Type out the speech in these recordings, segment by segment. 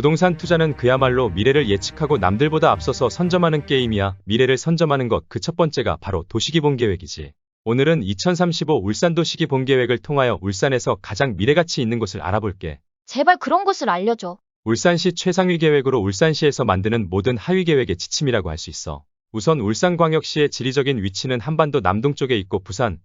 부동산 투자는 그야말로 미래를 예측하고 남들보다 앞서서 선점하는 게임이야. 미래를 선점하는 것 그 첫 번째가 바로 도시기본 계획이지. 오늘은 2035 울산 도시기본 계획을 통하여 울산에서 가장 미래가치 있는 곳을 알아볼게. 제발 그런 것을 알려줘. 울산시 최상위 계획으로 울산시에서 만드는 모든 하위 계획의 지침이라고 할 수 있어. 우선 울산광역시의 지리적인 위치는 한반도 남동쪽에 있고 부산,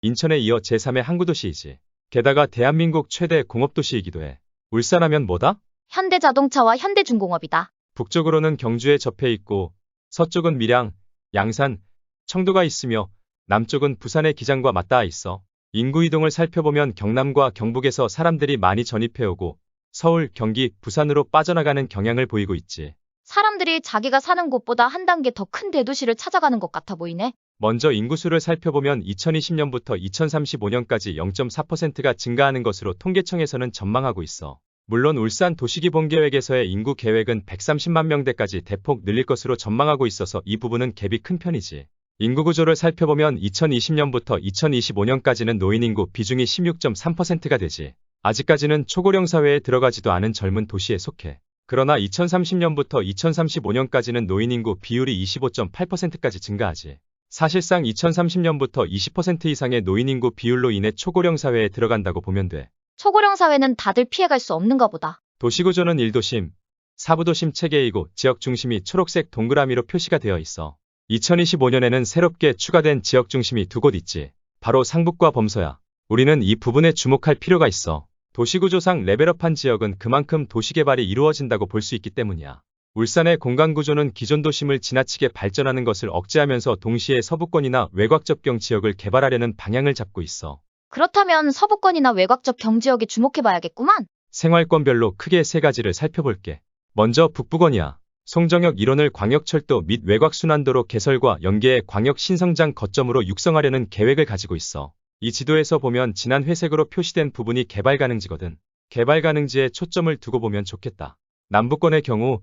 인천에 이어 제3의 항구도시이지. 게다가 대한민국 최대 공업도시이기도 해. 울산하면 뭐다? 현대자동차와 현대중공업이다. 북쪽으로는 경주에 접해 있고 서쪽은 밀양, 양산, 청도가 있으며 남쪽은 부산의 기장과 맞닿아 있어. 인구 이동을 살펴보면 경남과 경북에서 사람들이 많이 전입해오고 서울, 경기, 부산으로 빠져나가는 경향을 보이고 있지. 사람들이 자기가 사는 곳보다 한 단계 더 큰 대도시를 찾아가는 것 같아 보이네. 먼저 인구수를 살펴보면 2020년부터 2035년까지 0.4%가 증가하는 것으로 통계청에서는 전망하고 있어. 물론 울산 도시기본 계획에서의 인구 계획은 130만 명대까지 대폭 늘릴 것으로 전망하고 있어서 이 부분은 갭이 큰 편이지. 인구 구조를 살펴보면 2020년부터 2025년까지는 노인 인구 비중이 16.3%가 되지. 아직까지는 초고령 사회에 들어가지도 않은 젊은 도시에 속해. 그러나 2030년부터 2035년까지는 노인 인구 비율이 25.8%까지 증가하지. 사실상 2030년부터 20% 이상의 노인 인구 비율로 인해 초고령 사회에 들어간다고 보면 돼. 초고령 사회는 다들 피해갈 수 없는가 보다. 도시구조는 1도심, 4부도심 체계이고 지역 중심이 초록색 동그라미로 표시가 되어 있어. 2025년에는 새롭게 추가된 지역 중심이 두 곳 있지. 바로 상북과 범서야. 우리는 이 부분에 주목할 필요가 있어. 도시구조상 레벨업한 지역은 그만큼 도시개발이 이루어진다고 볼 수 있기 때문이야. 울산의 공간구조는 기존 도심을 지나치게 발전하는 것을 억제하면서 동시에 서부권이나 외곽 접경 지역을 개발하려는 방향을 잡고 있어. 그렇다면 서부권이나 외곽적 경지역에 주목해봐야겠구만. 생활권별로 크게 세 가지를 살펴볼게. 먼저 북부권이야. 송정역 1호을 광역철도 및 외곽순환도로 개설과 연계해 광역 신성장 거점으로 육성하려는 계획을 가지고 있어. 이 지도에서 보면 진한 회색으로 표시된 부분이 개발 가능지거든. 개발 가능지에 초점을 두고 보면 좋겠다. 남부권의 경우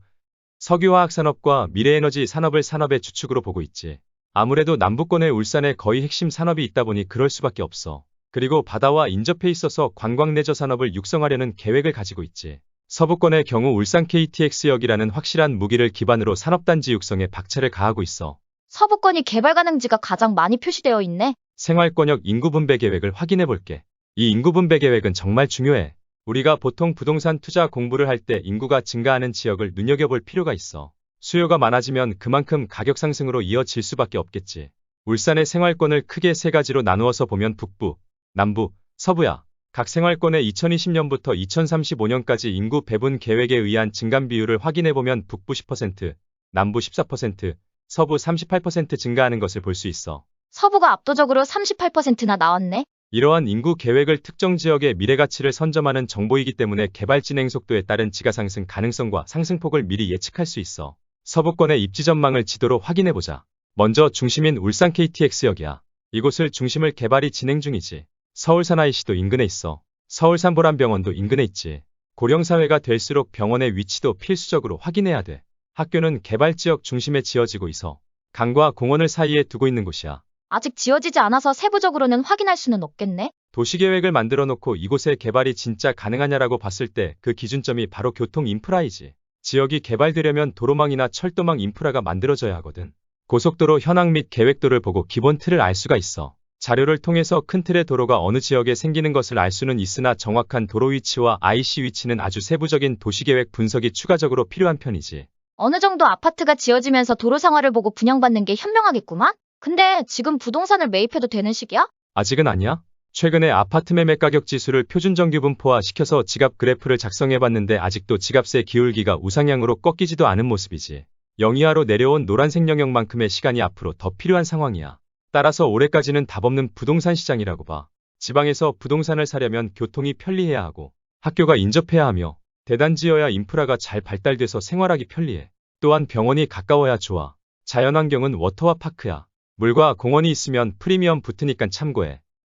석유화학 산업과 미래에너지 산업을 산업의 주축으로 보고 있지. 아무래도 남부권의 울산에 거의 핵심 산업이 있다 보니 그럴 수밖에 없어. 그리고 바다와 인접해 있어서 관광 내저 산업을 육성하려는 계획을 가지고 있지. 서부권의 경우 울산 KTX역이라는 확실한 무기를 기반으로 산업단지 육성에 박차를 가하고 있어. 서부권이 개발 가능지가 가장 많이 표시되어 있네. 생활권역 인구 분배 계획을 확인해 볼게. 이 인구 분배 계획은 정말 중요해. 우리가 보통 부동산 투자 공부를 할 때 인구가 증가하는 지역을 눈여겨볼 필요가 있어. 수요가 많아지면 그만큼 가격 상승으로 이어질 수밖에 없겠지. 울산의 생활권을 크게 세 가지로 나누어서 보면 북부, 남부, 서부야. 각 생활권의 2020년부터 2035년까지 인구 배분 계획에 의한 증감 비율을 확인해 보면 북부 10%, 남부 14%, 서부 38% 증가하는 것을 볼 수 있어. 서부가 압도적으로 38%나 나왔네. 이러한 인구 계획을 특정 지역의 미래 가치를 선점하는 정보이기 때문에 개발 진행 속도에 따른 지가 상승 가능성과 상승폭을 미리 예측할 수 있어. 서부권의 입지 전망을 지도로 확인해 보자. 먼저 중심인 울산 KTX역이야. 이곳을 중심을 개발이 진행 중이지. 서울 사나이시도 인근에 있어. 서울 산보람병원도 인근에 있지. 고령사회가 될수록 병원의 위치도 필수적으로 확인해야 돼. 학교는 개발지역 중심에 지어지고 있어. 강과 공원을 사이에 두고 있는 곳이야. 아직 지어지지 않아서 세부적으로는 확인할 수는 없겠네. 도시계획을 만들어 놓고 이곳의 개발이 진짜 가능하냐라고 봤을 때 그 기준점이 바로 교통 인프라이지. 지역이 개발되려면 도로망이나 철도망 인프라가 만들어져야 하거든. 고속도로 현황 및 계획도를 보고 기본 틀을 알 수가 있어. 자료를 통해서 큰 틀의 도로가 어느 지역에 생기는 것을 알 수는 있으나 정확한 도로 위치와 IC 위치는 아주 세부적인 도시계획 분석이 추가적으로 필요한 편이지. 어느 정도 아파트가 지어지면서 도로 상화를 보고 분양받는 게 현명하겠구만. 근데 지금 부동산을 매입해도 되는 시기야? 아직은 아니야? 최근에 아파트 매매 가격 지수를 표준 정규 분포화 시켜서 지갑 그래프를 작성해봤는데 아직도 지갑세 기울기가 우상향으로 꺾이지도 않은 모습이지. 영이하로 내려온 노란색 영역만큼의 시간이 앞으로 더 필요한 상황이야. 따라서 올해까지는 답 없는 부동산 시장이라고 봐. 지방에서 부동산을 사려면 교통이 편리해야 하고 학교가 인접해야 하며 대단지여야 인프라가 잘 발달돼서 생활하기 편리해. 또한 병원이 가까워야 좋아. 자연환경은 워터와 파크야. 물과 공원이 있으면 프리미엄 붙으니까 참고해.